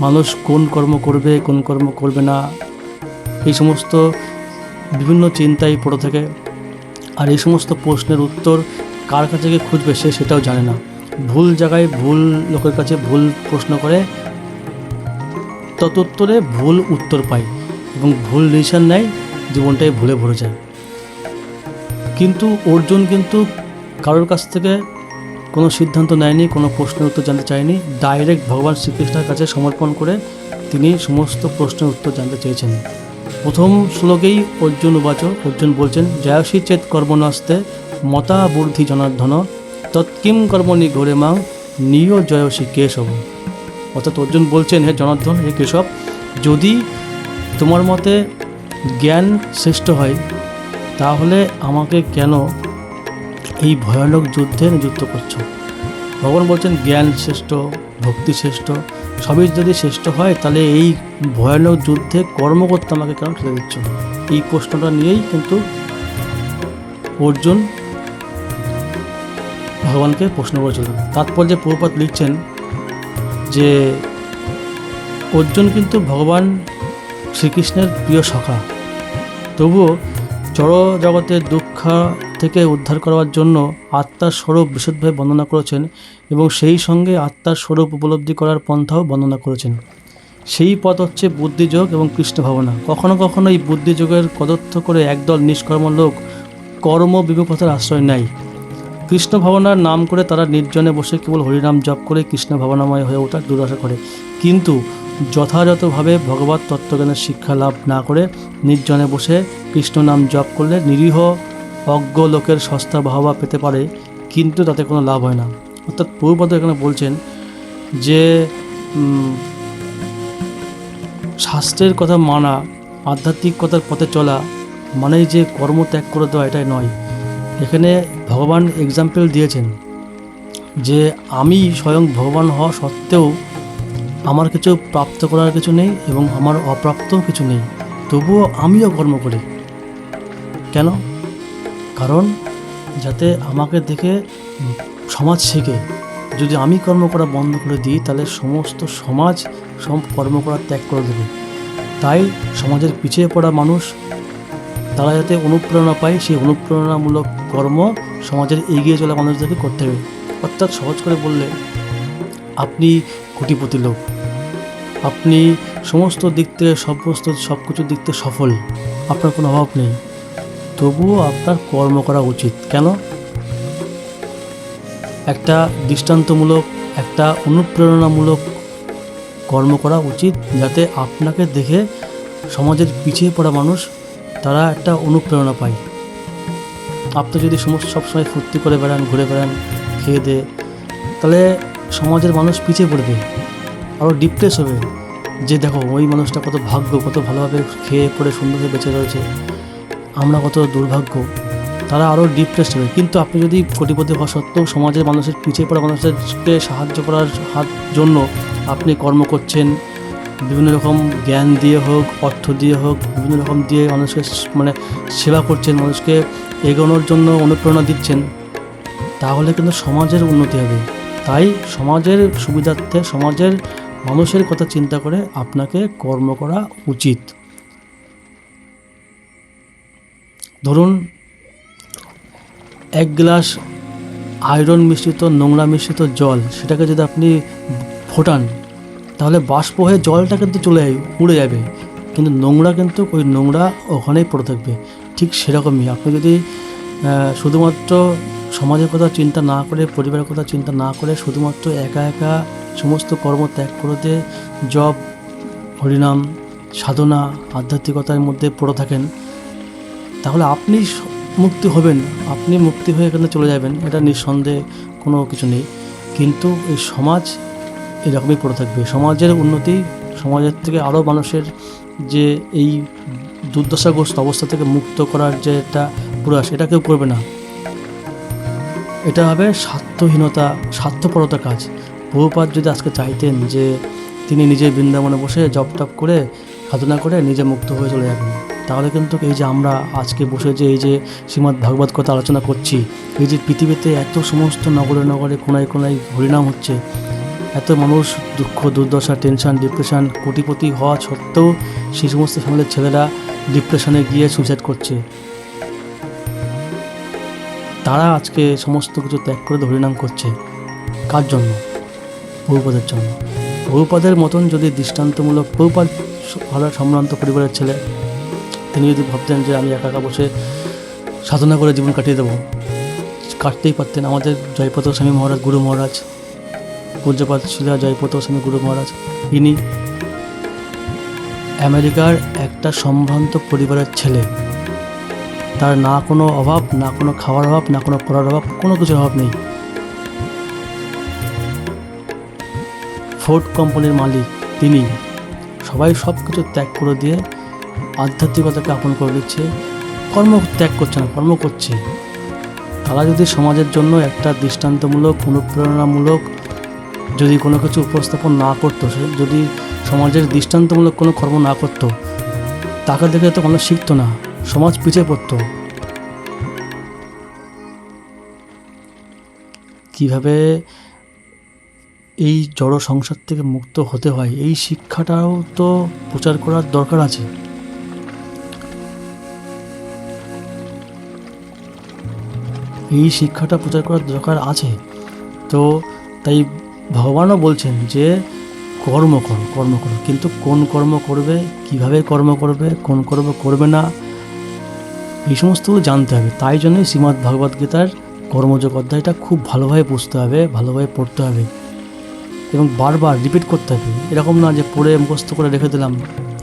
মানুষ কোন কর্ম করবে, কোন কর্ম করবে না, এই সমস্ত বিভিন্ন চিন্তায় পড়ে থাকে। আর এই সমস্ত প্রশ্নের উত্তর কার কাছে গিয়ে খুঁজবে সে সেটাও জানে না। ভুল জায়গায় ভুল লোকের কাছে ভুল প্রশ্ন করে ততোত্তরে ভুল উত্তর পায় এবং ভুল ডিসিশন নেয়, জীবনটাই ভুলে ভরে যায়। কিন্তু অর্জুন কিন্তু কারোর কাছ থেকে কোনো সিদ্ধান্ত নেয়নি, কোনো প্রশ্নের উত্তর জানতে চায়নি। ডাইরেক্ট ভগবান শ্রীকৃষ্ণের কাছে সমর্পণ করে তিনি সমস্ত প্রশ্নের উত্তর জানতে চেয়েছেন। প্রথম শ্লোকেই অর্জুন উবাচ অর্জুন বলছেন, জয়সী চেত কর্মনাস্তে মতা বুদ্ধি জনার্ধন তৎকিম কর্মণি ঘোরে মাং, নিয় জয়সী কেশব। অর্থাৎ অর্জুন বলছেন, হে জনার্ধন, হে কেশব, যদি তোমার মতে জ্ঞান শ্রেষ্ঠ হয়, তাহলে আমাকে কেন এই ভয়ানক যুদ্ধে নিযুক্ত করছ। ভগবান বলছেন, জ্ঞান শ্রেষ্ঠ, ভক্তি শ্রেষ্ঠ, সবই যদি শ্রেষ্ঠ হয়, তাহলে এই ভয়ানক যুদ্ধে কর্ম করতে আমাকে কেন ঠেলে দিচ্ছ? এই প্রশ্নটা নিয়েই কিন্তু অর্জুন ভগবানকে প্রশ্ন করেছিলেন তাৎপর্যে প্রভুপাত লিখছেন যে, অর্জুন কিন্তু ভগবান শ্রীকৃষ্ণের প্রিয় সখা। তবুও জড় জগতের দুঃখ থেকে উদ্ধার করার জন্য আত্মার স্বরূপ বিশদভাবে বর্ণনা করেছেন এবং সেই সঙ্গে আত্মার স্বরূপ উপলব্ধি করার পন্থাও বর্ণনা করেছেন। সেই পথ হচ্ছে বুদ্ধিযোগ এবং কৃষ্ণ ভাবনা কখনো কখনো এই বুদ্ধিযোগের কদর্থ করে একদল নিষ্কর্ম লোক কর্ম বিমুখতার আশ্রয় নেয়। কৃষ্ণ ভাবনার নাম করে তারা নির্জনে বসে কেবল হরিনাম জপ করে কৃষ্ণ ভাবনাময় হয়ে ওঠার দুরাশা করে। কিন্তু যথাযথভাবে ভগবত তত্ত্বজ্ঞানের শিক্ষা লাভ না করে নির্জনে বসে কৃষ্ণ নাম জপ করলে নিরীহ অজ্ঞ লোকের সস্তা বাহবা পেতে পারে, কিন্তু তাতে কোনো লাভ হয় না। অর্থাৎ পূর্বপদ এখানে বলছেন যে শাস্ত্রের কথা মানা আধ্যাত্মিকতার পথে চলা, মানেই যে কর্ম ত্যাগ করে দেওয়া, এটাই নয়। এখানে ভগবান এক্সাম্পল দিয়েছেন যে, আমি স্বয়ং ভগবান হওয়া সত্ত্বেও আমার কিছু প্রাপ্ত করার কিছু নেই এবং আমার অপ্রাপ্তও কিছু নেই। তবুও আমিও কর্ম করি। কেন? কারণ যাতে আমাকে দেখে সমাজ শেখে। যদি আমি কর্ম করা বন্ধ করে দিই, তাহলে সমস্ত সমাজ সব কর্ম করা ত্যাগ করে দেবে। তাই সমাজের পিছিয়ে পড়া মানুষ, তারা যাতে অনুপ্রেরণা পায়, সেই অনুপ্রেরণামূলক কর্ম সমাজের এগিয়ে চলা মানুষদেরকে করতে হবে। অর্থাৎ সহজ করে বললে, আপনি কোটিপতি লোক। আপনি সমস্ত দিক থেকে সমস্ত সব কিছুর দিক থেকে সফল। আপনার কোনো অভাব নেই। তবুও আপনার কর্ম করা উচিত। কেন? একটা দৃষ্টান্তমূলক, একটা অনুপ্রেরণামূলক কর্ম করা উচিত যাতে আপনাকে দেখে সমাজের পিছিয়ে পড়া মানুষ তারা একটা অনুপ্রেরণা পায়। আপনি যদি সমস্ত সবসময় ফুর্তি করে বেড়ান, ঘুরে বেড়ান, খেয়ে দে, তাহলে সমাজের মানুষ পিছিয়ে পড়বে আরও ডিপ্রেস হবে। যে দেখো, ওই মানুষটা কত ভাগ্য, কত ভালোভাবে খেয়ে, পড়ে, সুন্দরভাবে বেঁচে রয়েছে। আমরা কত দুর্ভাগ্য, তারা আরও ডিপ্রেসড হবে কিন্তু আপনি যদি কোটিপতি হওয়া সত্ত্বেও সমাজের মানুষের পিছিয়ে পড়া মানুষদেরকে সাহায্য করার হাত, জন্য আপনি কর্ম করছেন, বিভিন্ন রকম জ্ঞান দিয়ে হোক, অর্থ দিয়ে হোক, বিভিন্ন রকম দিয়ে মানুষকে মানে সেবা করছেন, মানুষকে এগোনোর জন্য অনুপ্রেরণা দিচ্ছেন, তাহলে কিন্তু সমাজের উন্নতি হবে। তাই সমাজের সুবিধার্থে, সমাজের মানুষের কথা চিন্তা করে আপনাকে কর্ম করা উচিত। ধরুন, এক গ্লাস আয়রন মিশ্রিত, নোংরা মিশ্রিত জল, সেটাকে যদি আপনি ফোটান, তাহলে বাষ্প হয়ে জলটা কিন্তু চলে যাবে, উড়ে যাবে। কিন্তু নোংরা কিন্তু ওই নোংরা ওখানেই পড়ে থাকবে। ঠিক সেরকমই। আপনি যদি শুধুমাত্র সমাজের কথা চিন্তা না করে, পরিবারের কথা চিন্তা না করে শুধুমাত্র একা একা সমস্ত কর্ম ত্যাগ করতে জব, হরিনাম, সাধনা, আধ্যাত্মিকতার মধ্যে পড়ে থাকেন তাহলে আপনি মুক্তি হবেন। আপনি মুক্তি হয়ে এখানে চলে যাবেন। এটা নিঃসন্দেহে কোনো কিছু নেই। কিন্তু এই সমাজ এরকমই পড়ে থাকবে। সমাজের উন্নতি, সমাজের থেকে আরও মানুষের যে এই দুর্দশাগ্রস্ত অবস্থা থেকে মুক্ত করার যে একটা প্রয়াস, এটা কেউ করবে না। এটা হবে স্বার্থহীনতা স্বার্থপরতা কাজ। বহুপাত যদি আজকে চাইতেন যে তিনি নিজে বৃন্দাবনে বসে জপ টপ করে সাধনা করে নিজে মুক্ত হয়ে চলে যাবেন। তাহলে কিন্তু এই যে আমরা আজকে বসে যে এই যে শ্রীমদ্ ভাগবত কথা আলোচনা করছি, এই যে পৃথিবীতে এত সমস্ত নগরে নগরে কোনায় কোনায় হরিনাম হচ্ছে, এত মানুষ দুঃখ, দুর্দশা টেনশন ডিপ্রেশন কোটিপতি হওয়া সত্ত্বেও সেই সমস্ত ফ্যামিলির ছেলেরা ডিপ্রেশনে গিয়ে সুইসাইড করছে। তারা আজকে সমস্ত কিছু ত্যাগ করে হরিনাম করছে। কার জন্য? বহুপদের জন্য। বহুপদের মতন যদি দৃষ্টান্তমূলক বহুপাদ ভালো সম্ভ্রান্ত পরিবারের ছেলে তিনি যদি ভাবতেন যে আমি একা একা বসে সাধনা করে জীবন কাটিয়ে দেবো, কাটতেই পারতেন। আমাদের জয়পত স্বামী মহারাজ, গুরু মহারাজ পূজ্যপাত শিলা জয়পত স্বামী, গুরু মহারাজ, ইনি আমেরিকার একটা সম্ভ্রান্ত পরিবারের ছেলে। তার না কোনো অভাব, না কোনো খাওয়ার অভাব, না কোনো পড়ার অভাব, কোনো কিছুর অভাব নেই। ফোর্ড কোম্পানির মালিক, তিনি সবাই সব কিছু ত্যাগ করে দিয়ে আধ্যাত্মিকতাকে আপন করে দিচ্ছে কর্ম ত্যাগ করছে না, কর্ম করছে। তারা যদি সমাজের জন্য একটা দৃষ্টান্তমূলক, অনুপ্রেরণামূলক যদি কোনো কিছু উপস্থাপন না করতো যদি সমাজের দৃষ্টান্তমূলক কোনো কর্ম না করতো, তাকে দেখে তো কোনো শিখতো না, সমাজ পিছিয়ে পড়তো। কীভাবে এই জড় সংসার থেকে মুক্ত হতে হয়, এই শিক্ষাটাও তো প্রচার করার দরকার আছে। এই শিক্ষাটা প্রচার করার দরকার আছে। তো তাই ভগবানও বলছেন যে, কর্ম কর, কর্ম করো। কিন্তু কোন কর্ম করবে, কীভাবে কর্ম করবে, কোন কর্ম করবে না, এই সমস্ত জানতে হবে। তাই জন্যই শ্রীমদ্ ভগবদ্গীতার কর্মযোগ অধ্যায়টা খুব ভালোভাবে বুঝতে হবে, ভালোভাবে পড়তে হবে। এবং বারবার রিপিট করতে হবে। এরকম না যে পড়ে মুখস্থ করে রেখে দিলাম।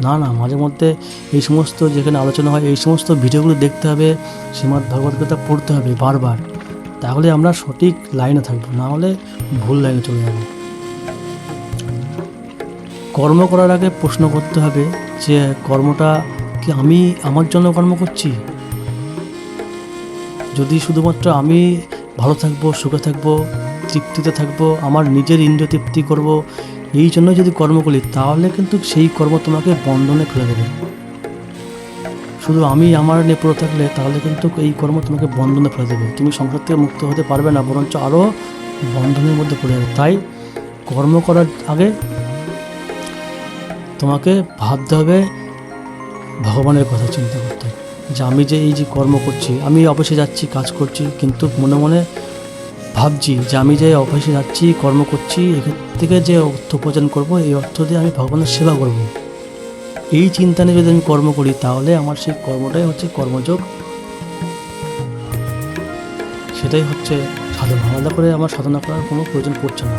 না না, মাঝে মধ্যে এই সমস্ত যেখানে আলোচনা হয়, এই সমস্ত ভিডিওগুলো দেখতে হবে, শ্রীমদ্ ভগবদ্গীতা পড়তে হবে বারবার। তাহলে আমরা সঠিক লাইনে থাকব, না হলে ভুল লাইনে চলে যাব। কর্ম করার আগে প্রশ্ন করতে হবে যে, কর্মটা কি আমি আমার জন্য কর্ম করছি? যদি শুধুমাত্র আমি ভালো থাকব, সুখে থাকব তৃপ্তিতে থাকব, আমার নিজের ইন্দ্রিয় তৃপ্তি করব। এই জন্য যদি কর্ম করি, তাহলে কিন্তু সেই কর্ম তোমাকে বন্ধনে ফেলে দেবে। শুধু আমি আমার নিয়ে পড়ে থাকলে, তাহলে কিন্তু এই কর্ম তোমাকে বন্ধনে ফেলে দেবে। তুমি সংসার থেকে মুক্ত হতে পারবে না, বরঞ্চ আরও বন্ধনের মধ্যে পড়ে যাবে। তাই কর্ম করার আগে তোমাকে ভাবতে হবে, ভগবানের কথা চিন্তা করতে। যে আমি যে এই যে কর্ম করছি, আমি অফিসে যাচ্ছি, কাজ করছি, কিন্তু মনে মনে ভাবছি যে আমি যে অফিসে যাচ্ছি, কর্ম করছি, এখান থেকে যে অর্থ উপার্জন করব, এই অর্থ দিয়ে আমি ভগবানের সেবা করব। এই চিন্তা নিয়ে যদি আমি কর্ম করি, তাহলে আমার সেই কর্মটাই হচ্ছে কর্মযোগ। সেটাই হচ্ছে সাধনা। আলাদা করে আমার সাধনা করার কোনো প্রয়োজন পড়ছে না।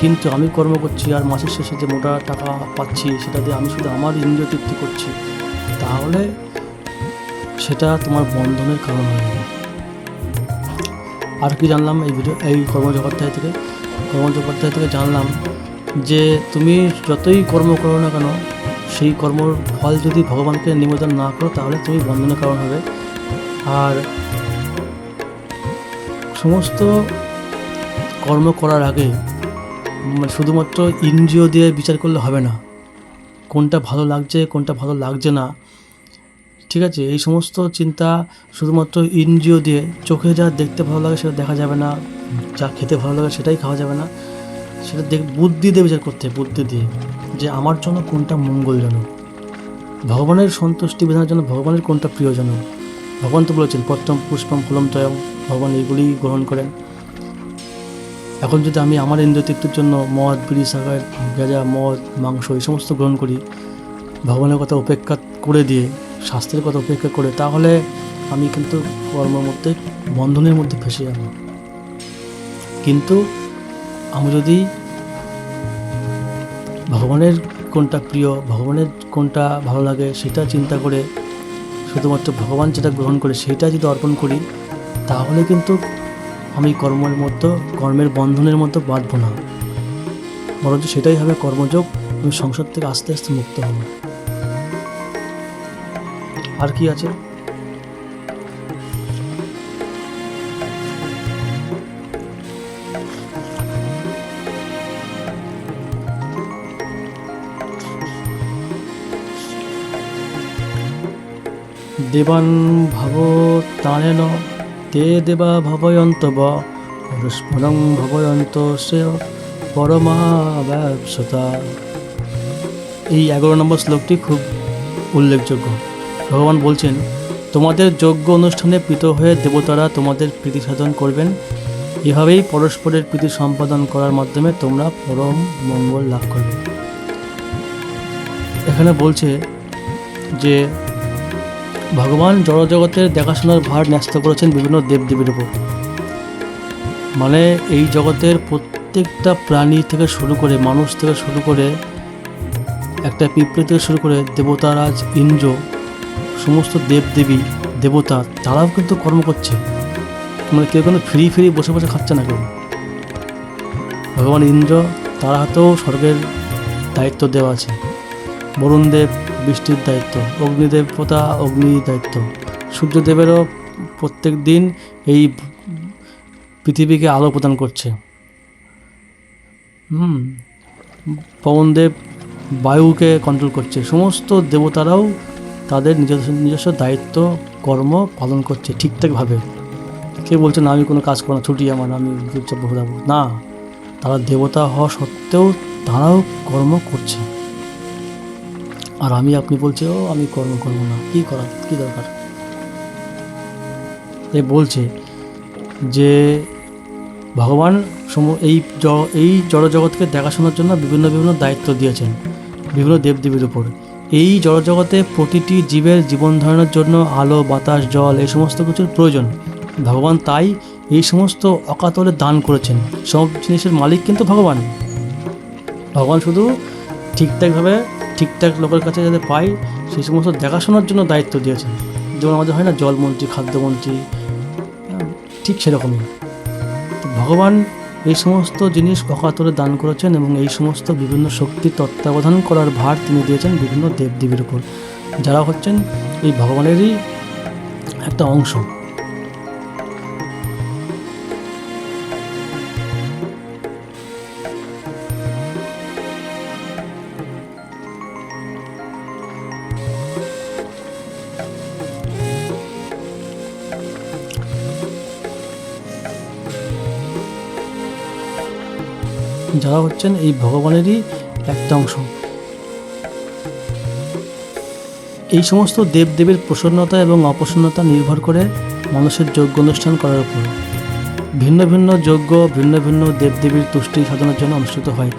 কিন্তু আমি কর্ম করছি আর মাসের শেষে যে মোটা টাকা পাচ্ছি, সেটা দিয়ে আমি শুধু আমার ইন্দ্রিয় তৃপ্তি করছি, তাহলে সেটা তোমার বন্ধনের কারণ হয়ে যাবে। আর কি জানলাম এই ভিডিও, এই কর্মজগত্যায় থেকে? কর্মজগত্যায় থেকে জানলাম যে তুমি যতই কর্ম করো না কেন, সেই কর্মর ফল যদি ভগবানকে নিবেদন না করো, তাহলে তুমি বন্ধনের কারণ হবে। আর সমস্ত কর্ম করার আগে মানে শুধুমাত্র ইন্দ্রিয় দিয়ে বিচার করলে হবে না। কোনটা ভালো লাগছে, কোনটা ভালো লাগছে না ঠিক আছে, এই সমস্ত চিন্তা শুধুমাত্র ইন্দ্রিয় দিয়ে চোখে যা দেখতে ভালো লাগে সেটা দেখা যাবে না, যা খেতে ভালো লাগে সেটাই খাওয়া যাবে না। সেটা দেখ, বুদ্ধি দিয়ে বিচার করতে বুদ্ধি দিয়ে, যে আমার জন্য কোনটা মঙ্গলজনক। ভগবানের সন্তুষ্টি বিধানের জন্য ভগবানের কোনটা প্রিয়জনক? ভগবান তো বলেছেন পত্তম পুষ্পম ফলম তয়ম ভগবান এইগুলি গ্রহণ করেন। এখন যদি আমি আমার ইন্দ্রিয় তৃপ্তির জন্য মদ, বিড়ি, সাগার, গেজা, মদ, মাংস এই সমস্ত গ্রহণ করি, ভগবানের কথা উপেক্ষা করে দিয়ে শাস্ত্রের কথা উপেক্ষা করে, তাহলে আমি কিন্তু কর্মের মধ্যে বন্ধনের মধ্যে ফেসে যাব। কিন্তু আমি যদি ভগবানের কোনটা প্রিয়, ভগবানের কোনটা ভালো লাগে, সেটা চিন্তা করে, শুধুমাত্র ভগবান যেটা গ্রহণ করে, সেটা যদি অর্পণ করি, তাহলে কিন্তু আমি কর্মের মধ্যে, কর্মের বন্ধনের মতো বাঁধবো না। বরঞ্চ সেটাই হবে কর্মযোগ, আমি সংসার থেকে আস্তে আস্তে মুক্ত হব। আর কি আছে? দেবান ভাব তানেন, তে দেবা ভবয়ন্ত বস্ফুরং ভবয়ন্ত শ্রেয় পরমা ব্যবসতা। এই এগারো নম্বর শ্লোকটি খুব উল্লেখযোগ্য। ভগবান বলছেন, তোমাদের যজ্ঞ অনুষ্ঠানে প্রীত হয়ে দেবতারা তোমাদের প্রীতি সাধন করবেন। এভাবেই পরস্পরের প্রীতি সম্পাদন করার মাধ্যমে তোমরা পরম মঙ্গল লাভ করবে। এখানে বলছে যে, ভগবান জড়জগতের দেখাশোনার ভার ন্যস্ত করেছেন বিভিন্ন দেবদেবীর উপর। মানে এই জগতের প্রত্যেকটা প্রাণী থেকে শুরু করে, মানুষ থেকে শুরু করে, একটা পিঁপড়ে থেকে শুরু করে দেবতারাজ, ইন্দ্র সমস্ত দেবদেবী, দেবতা, তারাও কিন্তু কর্ম করছে। মানে কেউ কিন্তু ফ্রি ফ্রি বসে বসে খাচ্ছে না কেউ। ভগবান ইন্দ্র তার হাতেও স্বর্গের দায়িত্ব দেওয়া আছে। বরুণদেব বৃষ্টির দায়িত্ব অগ্নিদেবতা অগ্নির দায়িত্ব। সূর্যদেবেরও প্রত্যেক দিন এই পৃথিবীকে আলো প্রদান করছে। হুম, পবনদেব বায়ুকে কন্ট্রোল করছে। সমস্ত দেবতারাও তাদের নিজস্ব নিজস্ব দায়িত্ব, কর্ম পালন করছে ঠিকঠাকভাবে। কে বলছে, না, আমি কোনো কাজ করব না, ছুটি আমার, আমি চুপচাপ বসে থাকব। না, তারা দেবতা হওয়া সত্ত্বেও তারাও কর্ম করছে। আর আমি, আপনি বলছে, ও, আমি কর্ম করব না, কী করা, কী দরকার? এ বলছে যে, ভগবান সম, এই এই জড়জগৎকে দেখাশোনার জন্য বিভিন্ন বিভিন্ন দায়িত্ব দিয়েছেন, বিভিন্ন দেবদেবীর উপর। এই জড়জগতে প্রতিটি জীবের জীবন ধারণের জন্য আলো, বাতাস, জল এই সমস্ত কিছুর প্রয়োজন। ভগবান তাই এই সমস্ত অকাতলে দান করেছেন। সব জিনিসের মালিক কিন্তু ভগবান। ভগবান শুধু ঠিকঠাকভাবে ঠিকঠাক লোকের কাছে যাতে পাই সেই সমস্ত দেখাশোনার জন্য দায়িত্ব দিয়েছেন। যেমন আমাদের হয় না, জলমন্ত্রী, খাদ্যমন্ত্রী, ঠিক সেরকমই। ভগবান এই সমস্ত জিনিস অকাতরে দান করেছেন এবং এই সমস্ত বিভিন্ন শক্তি তত্ত্বাবধান করার ভার তিনি দিয়েছেন বিভিন্ন দেবদেবীর উপর। যারা হচ্ছেন এই ভগবানেরই একটা অংশ। যারা হচ্ছেন, এই ভগবানেরই একটা অংশ। এই সমস্ত দেবদেবীর প্রসন্নতা এবং অপ্রসন্নতা নির্ভর করে মানুষের যজ্ঞ অনুষ্ঠান করার উপর। ভিন্ন ভিন্ন যজ্ঞ, ভিন্ন ভিন্ন দেবদেবীর তুষ্টি সাধনের জন্য অনুষ্ঠিত হয়।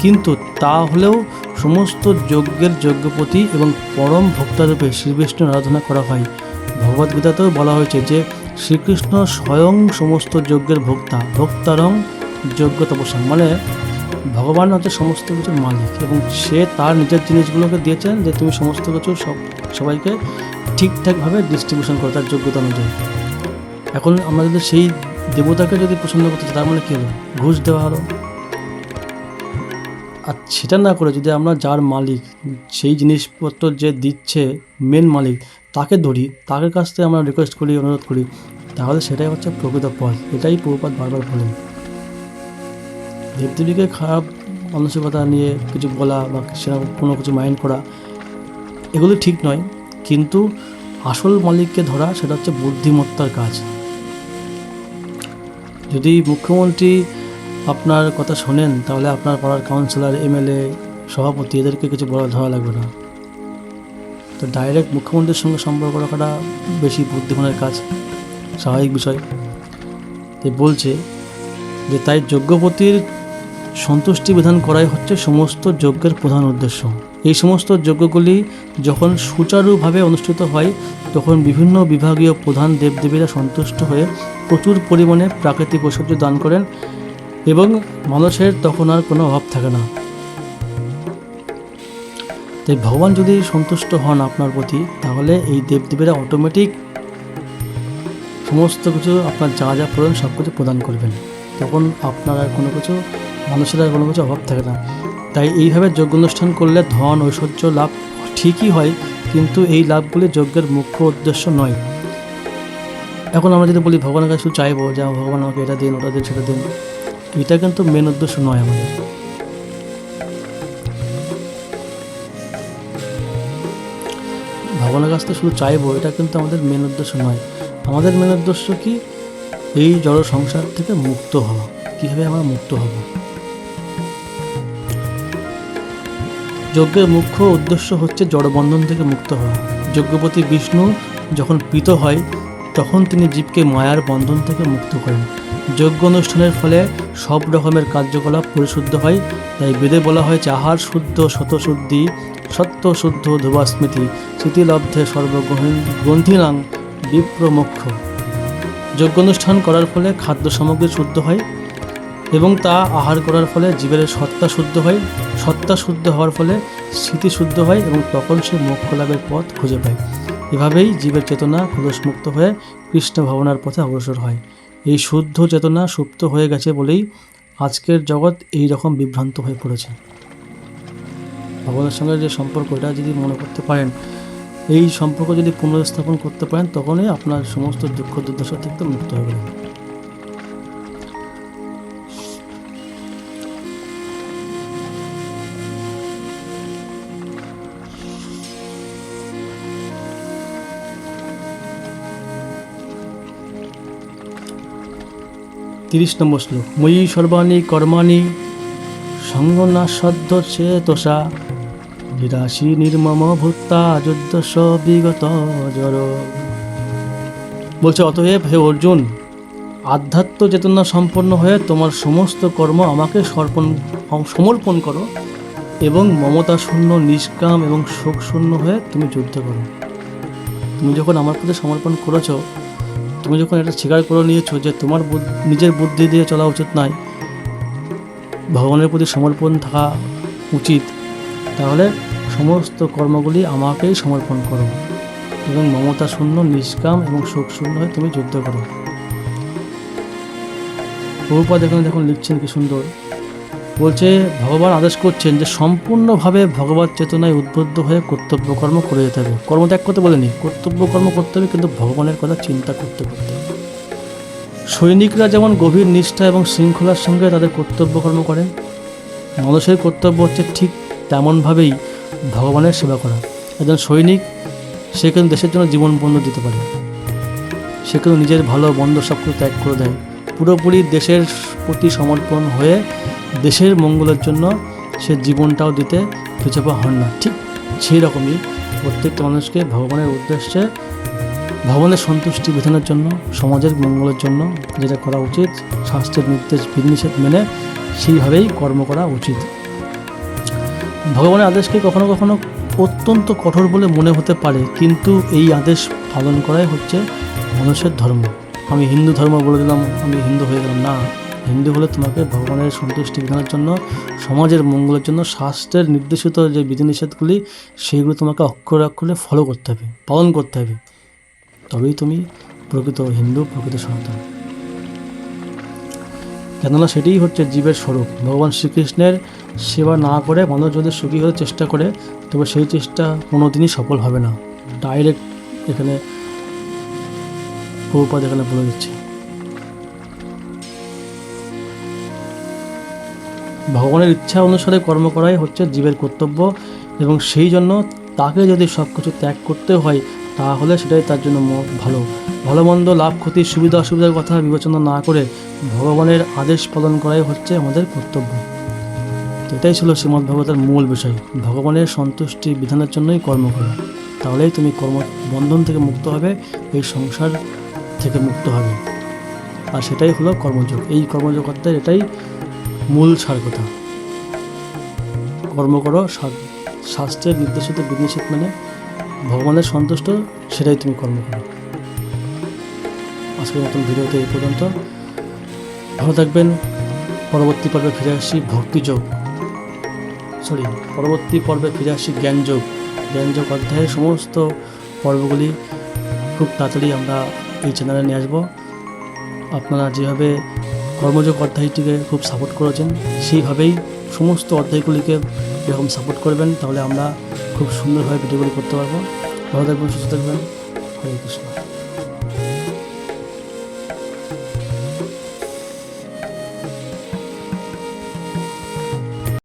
কিন্তু তা হলেও সমস্ত যজ্ঞের যজ্ঞপতি এবং পরম ভক্তারূপে শ্রীবিষ্ণুর আরাধনা করা হয়। ভগবদ্গীতাতেও বলা হয়েছে যে, শ্রীকৃষ্ণ স্বয়ং সমস্ত যজ্ঞের ভোক্তা, ভক্তারং যজ্ঞ তপস্যা মানে ভগবান হচ্ছে সমস্ত কিছুর মালিক এবং সে তার নিজের জিনিসগুলোকে দিয়েছেন যে তুমি সমস্ত কিছু সব সবাইকে ঠিকঠাকভাবে ডিস্ট্রিবিউশন করো তার যোগ্যতা অনুযায়ী। এখন আমরা যদি সেই দেবতাকে যদি পছন্দ করতে তার মানে কী হলো? ঘুষ দেওয়া হলো। আর সেটা না করে যদি আমরা যার মালিক, সেই জিনিসপত্র যে দিচ্ছে মেন মালিক, তাকে ধরি তাকে কাছ থেকে আমরা রিকোয়েস্ট করি, অনুরোধ করি, তাহলে সেটাই হচ্ছে প্রকৃত পথ এটাই প্রভুপাত বারবার বলেন। দেবদেবীকে খারাপ মানসিকতা নিয়ে কিছু বলা বা সেরকম কোনো কিছু মাইন্ড করা, এগুলো ঠিক নয়। কিন্তু আসল মালিককে ধরা সেটা হচ্ছে বুদ্ধিমত্তার কাজ। যদি মুখ্যমন্ত্রী আপনার কথা শোনেন, তাহলে আপনার পাড়ার কাউন্সিলর এমএলএ সভাপতি, এদেরকে কিছু বলা ধরা লাগবে না। তো ডাইরেক্ট মুখ্যমন্ত্রীর সঙ্গে সম্পর্ক রাখাটা বেশি বুদ্ধিমানের কাজ, স্বাভাবিক বিষয়। বলছে যে, তাই যজ্ঞপতির সন্তুষ্টি বিধান করাই হচ্ছে সমস্ত যজ্ঞের প্রধান উদ্দেশ্য। এই সমস্ত যজ্ঞগুলি যখন সুচারুভাবে অনুষ্ঠিত হয়, তখন বিভিন্ন বিভাগীয় প্রধান দেবদেবীরা সন্তুষ্ট হয়ে প্রচুর পরিমাণে প্রাকৃতিক ঐশ্বর্য দান করেন এবং মানুষের তখন আর কোনো অভাব থাকে না। তাই ভগবান যদি সন্তুষ্ট হন আপনার প্রতি, তাহলে এই দেবদেবীরা অটোমেটিক সমস্ত কিছু আপনার যা যা প্রয়োজন সব কিছু প্রদান করবেন। তখন আপনার আর কোনো কিছু মানুষের আর কোনো কিছু অভাব থাকে না। তাই এইভাবে যজ্ঞ অনুষ্ঠান করলে ধন, ঐশ্বর্য লাভ ঠিকই হয়, কিন্তু এই লাভগুলি যজ্ঞের মুখ্য উদ্দেশ্য নয়। এখন আমরা যদি বলি, ভগবানের কাছে শুধু চাইব, যে ভগবান আমাকে এটা দিন, ওটা দিন, সেটা দিন, এটা কিন্তু মেন উদ্দেশ্য নয় আমাদের। ভগবানের কাছ থেকে শুধু চাইব, এটা কিন্তু আমাদের মেন উদ্দেশ্য নয়। আমাদের মেন উদ্দেশ্য কি? এই জড় সংসার থেকে মুক্ত হওয়া। কীভাবে আমরা মুক্ত হব? যজ্ঞের মুখ্য উদ্দেশ্য হচ্ছে জড়বন্ধন থেকে মুক্ত হওয়া। যজ্ঞপতি বিষ্ণু যখন প্রীত হয়, তখন তিনি জীবকে মায়ার বন্ধন থেকে মুক্ত করেন। যজ্ঞ অনুষ্ঠানের ফলে সব রকমের কার্যকলাপ পরিশুদ্ধ হয়। তাই বেদে বলা হয় আহার শুদ্ধ, শতশুদ্ধি, সত্য শুদ্ধ ধুবাস্মৃতি স্মৃতিলব্ধে সর্বগ্রন্থিনাং বিপ্রমুখ্য যজ্ঞানুষ্ঠান করার ফলে খাদ্য সামগ্রী শুদ্ধ হয়। এবং তা আহার করার ফলে জীবের সত্তা শুদ্ধ হয়, সত্তা শুদ্ধ হওয়ার ফলে স্মৃতি শুদ্ধ হয় এবং তখন সে মোক্ষ লাভের পথ খুঁজে পায়। এভাবেই জীবের চেতনা মুক্ত হয়ে কৃষ্ণ ভাবনার পথে অগ্রসর হয়। এই শুদ্ধ চেতনা সুপ্ত হয়ে গেছে বলেই আজকের জগৎ এই রকম বিভ্রান্ত হয়ে পড়েছে। ভগবানের সঙ্গে যে সম্পর্ক, এটা যদি মনে করতে পারেন, এই সম্পর্ক যদি পুনরস্থাপন করতে পারেন, তখনই আপনার সমস্ত দুঃখ দুর্দশা থেকে মুক্ত হয়ে গেলেন তিরিশ নম্বর শ্লোক। ময়ী সর্বাণী কর্মাণি সঙ্গনাসদ্ধ চেতসা বিরাশি নির্মম ভূতা যুদ্ধ বিগত জর বলছে, অতএব হে অর্জুন, আধ্যাত্ম চেতনা সম্পন্ন হয়ে তোমার সমস্ত কর্ম আমাকে সর্পণ সমর্পণ করো এবং মমতা শূন্য নিষ্কাম এবং শোক শূন্য হয়ে তুমি যুদ্ধ করো। তুমি যখন আমার প্রতি সমর্পণ করেছ তুমি যখন এটা স্বীকার করে নিয়েছো যে তোমার নিজের বুদ্ধি দিয়ে চলা উচিত নয়, ভগবানের প্রতি সমর্পণ থাকা উচিত, তাহলে সমস্ত কর্মগুলি আমাকেই সমর্পণ করো। এবং মমতা শূন্য, নিষ্কাম এবং শোক শূন্য হয়ে তুমি যুদ্ধ করো। প্রভুপাদ এখানে দেখুন লিখছেন কি সুন্দর। বলছে, ভগবান আদেশ করছেন যে সম্পূর্ণভাবে ভগবত চেতনায় উদ্বুদ্ধ হয়ে কর্তব্যকর্ম করে যেতে হবে। কর্মত্যাগ করতে বলেনি, কর্তব্যকর্ম করতে হবে কিন্তু ভগবানের কথা চিন্তা করতে করতে। সৈনিকরা যেমন গভীর নিষ্ঠা এবং শৃঙ্খলার সঙ্গে তাদের কর্তব্যকর্ম করেন মানুষের কর্তব্য হচ্ছে ঠিক তেমনভাবেই ভগবানের সেবা করা। একজন সৈনিক, সে কিন্তু দেশের জন্য জীবন বন্ধ দিতে পারে। সে কিন্তু নিজের ভালো বন্ধ সব কিছু ত্যাগ করে দেয়। পুরোপুরি দেশের প্রতি সমর্পণ হয়ে দেশের মঙ্গলের জন্য সে জীবনটাও দিতে পিছপা হন না। ঠিক সেই রকমই প্রত্যেকটা মানুষকে ভগবানের উদ্দেশ্যে, ভগবানের সন্তুষ্টি বিধানের জন্য, সমাজের মঙ্গলের জন্য যেটা করা উচিত, শাস্ত্রের নির্দেশ, বিধিনিষেধ মেনে সেইভাবেই কর্ম করা উচিত। ভগবানের আদেশকে কখনো কখনো অত্যন্ত কঠোর বলে মনে হতে পারে, কিন্তু এই আদেশ পালন করাই হচ্ছে মানুষের ধর্ম। আমি হিন্দু ধর্ম বলে দিলাম, আমি হিন্দু হয়ে গেলাম, না। হিন্দু হলে তোমাকে ভগবানের সন্তুষ্টি বিধানের জন্য, সমাজের মঙ্গলের জন্য শাস্ত্রের নির্দেশিত যে বিধিনিষেধগুলি সেইগুলো তোমাকে অক্ষরে অক্ষরে ফলো করতে হবে, পালন করতে হবে। তবেই তুমি প্রকৃত হিন্দু, প্রকৃত সন্তান। কেননা সেটাই হচ্ছে জীবের স্বরূপ। ভগবান শ্রীকৃষ্ণের সেবা না করে মানুষ যদি সুখী হতে চেষ্টা করে, তবে সেই চেষ্টা কোনোদিনই সফল হবে না। ডাইরেক্ট এখানে প্রভুপাদ এখানে বলে দিচ্ছে। ভগবানের ইচ্ছা অনুসারে কর্ম করাই হচ্ছে জীবের কর্তব্য এবং সেই জন্য তাকে যদি সব কিছু ত্যাগ করতে হয়, তাহলে সেটাই তার জন্য ভালো। ভালো মন্দ, লাভ, ক্ষতি, সুবিধা, অসুবিধার কথা বিবেচনা না করে ভগবানের আদেশ পালন করাই হচ্ছে আমাদের কর্তব্য। এটাই ছিল শ্রীমদ্ ভগবতের মূল বিষয়। ভগবানের সন্তুষ্টি বিধানের জন্যই কর্ম করা। তাহলেই তুমি কর্ম বন্ধন থেকে মুক্ত হবে, এই সংসার থেকে মুক্ত হবে। আর সেটাই হলো কর্মযোগ। এই কর্মযোগ অধ্যায়ের এটাই মূল সার কথা। কর্ম করো শাস্ত্রের নির্দেশিত বিনিষেধ মানে ভগবানের সন্তুষ্ট, সেটাই তুমি কর্ম করো। আজকের মতন ভিডিওতে এই পর্যন্ত। ভালো থাকবেন। পরবর্তী পর্বে ফিরে আসছি ভক্তিযোগ সরি পরবর্তী পর্বে ফিরে আসছি জ্ঞানযোগ জ্ঞানযোগ অধ্যায়ের সমস্ত পর্বগুলি খুব তাড়াতাড়ি আমরা এই চ্যানেলে নিয়ে আসব। আপনারা যেভাবে কর্মযোগ অধ্যায়টিকে খুব সাপোর্ট করেছেন। সেইভাবেই সমস্ত অধ্যায়গুলিকে এরকম সাপোর্ট করবেন, তাহলে আমরা খুব সুন্দরভাবে ভিডিওগুলি করতে পারব। ভালো থাকবেন, সুস্থ থাকবেন। হরে কৃষ্ণ।